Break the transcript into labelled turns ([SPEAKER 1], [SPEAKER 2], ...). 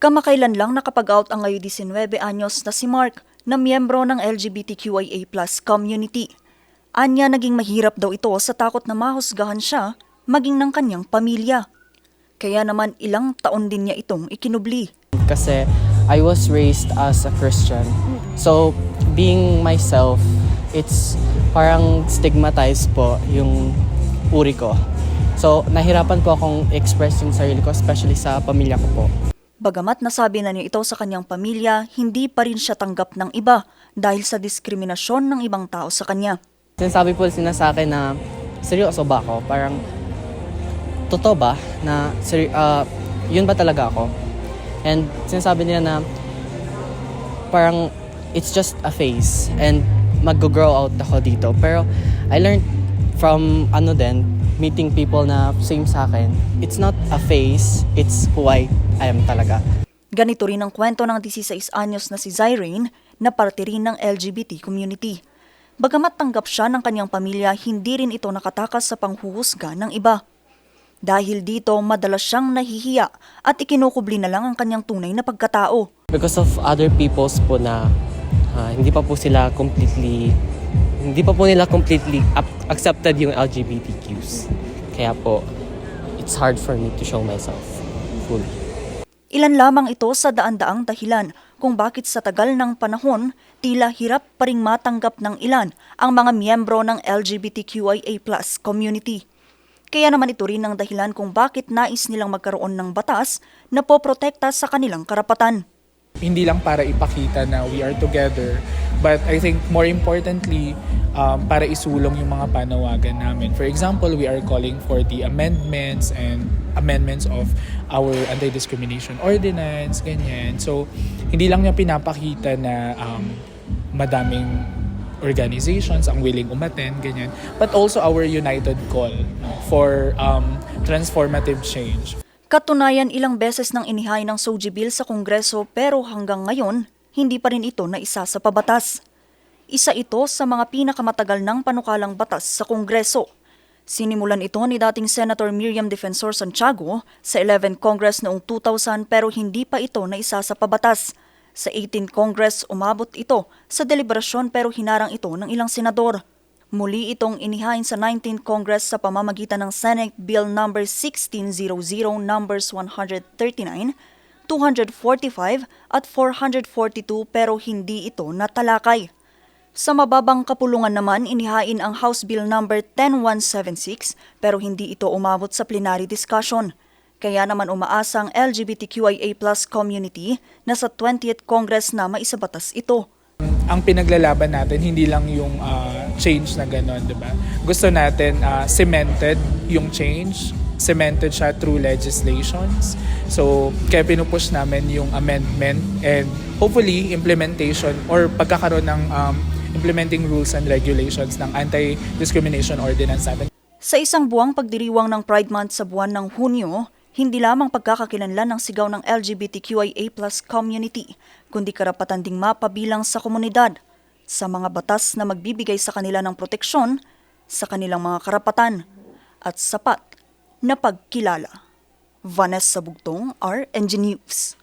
[SPEAKER 1] Kamakailan lang nakapag-out ang ngayon 19 anyos na si Mark na miyembro ng LGBTQIA community. Anya naging mahirap daw ito sa takot na mahusgahan siya maging ng kanyang pamilya. Kaya naman ilang taon din niya itong ikinubli.
[SPEAKER 2] kasi I was raised as a Christian. So, being myself, it's parang stigmatized po yung uri ko. So, nahirapan po akong express yung sarili ko, especially sa pamilya ko po.
[SPEAKER 1] Bagamat nasabi na niya ito sa kanyang pamilya, hindi pa rin siya tanggap ng iba dahil sa diskriminasyon ng ibang tao sa kanya.
[SPEAKER 2] Sinasabi po sila sa akin na, seryoso ba ako? Parang, totoo ba na, seri- ah, yun ba talaga ako? And sinasabi nila na, parang, it's just a phase and mag-grow out ako dito. Pero, I learned from, ano din, meeting people na same sa akin, it's not a phase, it's who I, am talaga.
[SPEAKER 1] Ganito rin ang kwento ng 16 anyos na si Zyrene na parte rin ng LGBT community. Bagamat tanggap siya ng kanyang pamilya, hindi rin ito nakatakas sa panghuhusga ng iba. Dahil dito, madalas siyang nahihiya at ikinukubli na lang ang kanyang tunay na pagkatao.
[SPEAKER 3] because of other people's po na ah, hindi pa po sila completely hindi pa po nila completely accepted yung LGBTQs. Kaya po it's hard for me to show myself fully.
[SPEAKER 1] Ilan lamang ito sa daan-daang dahilan kung bakit sa tagal ng panahon, tila hirap pa ring matanggap ng ilan ang mga miyembro ng LGBTQIA community. Kaya naman ito rin ang dahilan kung bakit nais nilang magkaroon ng batas na poprotekta sa kanilang karapatan.
[SPEAKER 4] hindi lang para ipakita na we are together, but I think more importantly, um, para isulong yung mga panawagan namin. For example, we are calling for the amendments and amendments of our anti-discrimination ordinance, ganyan. So, hindi lang niya pinapakita na um, madaming organizations ang willing umaten, ganyan. But also our united call for um, transformative change.
[SPEAKER 1] Katunayan ilang beses nang inihay ng Soji Bill sa Kongreso pero hanggang ngayon, hindi pa rin ito naisa sa pabatas. Isa ito sa mga pinakamatagal ng panukalang batas sa Kongreso. Sinimulan ito ni dating Senator Miriam Defensor Santiago sa 11 Congress noong 2000 pero hindi pa ito naisa sa pabatas. Sa 18 Congress, umabot ito sa deliberasyon pero hinarang ito ng ilang senador. Muli itong inihain sa 19th Congress sa pamamagitan ng Senate Bill No. 1600 numbers 139, 245 at 442 pero hindi ito natalakay. Sa mababang kapulungan naman, inihain ang House Bill No. 10176 pero hindi ito umabot sa plenary discussion. Kaya naman umaasa ang LGBTQIA community na sa 20th Congress na maisabatas ito.
[SPEAKER 4] ang pinaglalaban natin hindi lang yung ah, change na gano'n, di ba? Gusto natin ah, cemented yung change, cemented siya through legislations. So, kaya pinupush namin yung amendment and hopefully implementation or pagkakaroon ng um, implementing rules and regulations ng anti-discrimination ordinance natin.
[SPEAKER 1] Sa isang buwang pagdiriwang ng Pride Month sa buwan ng Hunyo, hindi lamang pagkakakilanlan ng sigaw ng LGBTQIA community, kundi karapatan ding mapabilang sa komunidad sa mga batas na magbibigay sa kanila ng proteksyon sa kanilang mga karapatan at sapat na pagkilala. Vanessa Bugtong, RNG News.